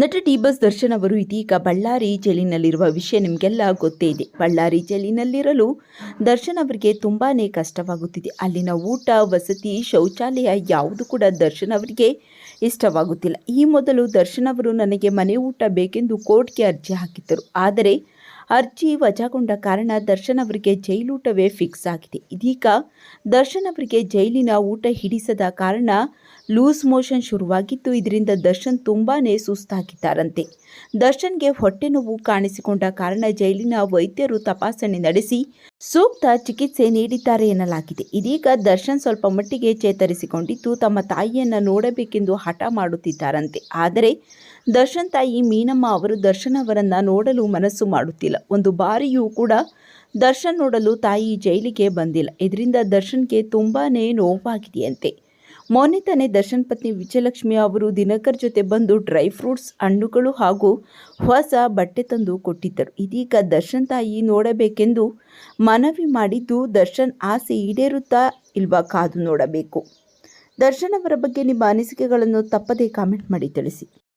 ನಟ T bus Darshan ಅವರು ಇದೀಗ ಬಳ್ಳಾರಿ ಜೈಲಿನಲ್ಲಿರುವ ವಿಷಯ ನಿಮಗೆಲ್ಲ ಗೊತ್ತೇ ಇದೆ. ಬಳ್ಳಾರಿ ಜೈಲಿನಲ್ಲಿರಲು ದರ್ಶನ್ ಅವರಿಗೆ ತುಂಬಾ ಕಷ್ಟವಾಗುತ್ತಿದೆ. ಅಲ್ಲಿನ ಊಟ, ವಸತಿ, ಶೌಚಾಲಯ ಯಾವುದು ಕೂಡ ದರ್ಶನ್ ಅವರಿಗೆ ಇಷ್ಟವಾಗುತ್ತಿಲ್ಲ. ಈ ಮೊದಲು ದರ್ಶನ್ ಅವರು ನನಗೆ ಮನೆ ಊಟ ಬೇಕೆಂದು ಕೋರ್ಟ್ಗೆ ಅರ್ಜಿ ಹಾಕಿದ್ದರು. ಆದರೆ ಅರ್ಜಿ ವಜಾಗೊಂಡ ಕಾರಣ ದರ್ಶನ್ ಅವರಿಗೆ ಜೈಲೂಟವೇ ಫಿಕ್ಸ್ ಆಗಿದೆ. ಇದೀಗ ದರ್ಶನ್ ಅವರಿಗೆ ಜೈಲಿನ ಊಟ ಹಿಡಿಸದ ಕಾರಣ ಲೂಸ್ ಮೋಷನ್ ಶುರುವಾಗಿತ್ತು ಇದರಿಂದ ದರ್ಶನ್ ತುಂಬಾನೇ ಸುಸ್ತಾಗಿದ್ದಾರಂತೆ. ದರ್ಶನ್ಗೆ ಹೊಟ್ಟೆ ನೋವು ಕಾಣಿಸಿಕೊಂಡ ಕಾರಣ ಜೈಲಿನ ವೈದ್ಯರು ತಪಾಸಣೆ ನಡೆಸಿ ಸೂಕ್ತ ಚಿಕಿತ್ಸೆ ನೀಡಿದ್ದಾರೆ ಎನ್ನಲಾಗಿದೆ. ಇದೀಗ ದರ್ಶನ್ ಸ್ವಲ್ಪ ಮಟ್ಟಿಗೆ ಚೇತರಿಸಿಕೊಂಡಿದ್ದು, ತಮ್ಮ ತಾಯಿಯನ್ನು ನೋಡಬೇಕೆಂದು ಹಠ ಮಾಡುತ್ತಿದ್ದಾರಂತೆ. ಆದರೆ ದರ್ಶನ್ ತಾಯಿ ಮೀನಮ್ಮ ಅವರು ದರ್ಶನ್ ಅವರನ್ನ ನೋಡಲು ಮನಸ್ಸು ಮಾಡುತ್ತಿಲ್ಲ. ಒಂದು ಬಾರಿಯೂ ಕೂಡ ದರ್ಶನ್ ನೋಡಲು ತಾಯಿ ಜೈಲಿಗೆ ಬಂದಿಲ್ಲ. ಇದರಿಂದ ದರ್ಶನ್ಗೆ ತುಂಬಾ ನೋವಾಗಿದೆಯಂತೆ. ಮೊನ್ನೆ ತಾನೇ ದರ್ಶನ್ ಪತ್ನಿ ವಿಜಯಲಕ್ಷ್ಮಿ ಅವರು ದಿನಕರ್ ಜೊತೆ ಬಂದು ಡ್ರೈ ಫ್ರೂಟ್ಸ್, ಹಣ್ಣುಗಳು ಹಾಗೂ ಹೊಸ ಬಟ್ಟೆ ತಂದು ಕೊಟ್ಟಿದ್ದರು. ಇದೀಗ ದರ್ಶನ್ ತಾಯಿ ನೋಡಬೇಕೆಂದು ಮನವಿ ಮಾಡಿದ್ದು ದರ್ಶನ್ ಆಸೆ ಈಡೇರುತ್ತಾ ಇಲ್ವಾ ಕಾದು ನೋಡಬೇಕು. ದರ್ಶನ್ ಅವರ ಬಗ್ಗೆ ನಿಮ್ಮ ಅನಿಸಿಕೆಗಳನ್ನು ತಪ್ಪದೇ ಕಾಮೆಂಟ್ ಮಾಡಿ ತಿಳಿಸಿ.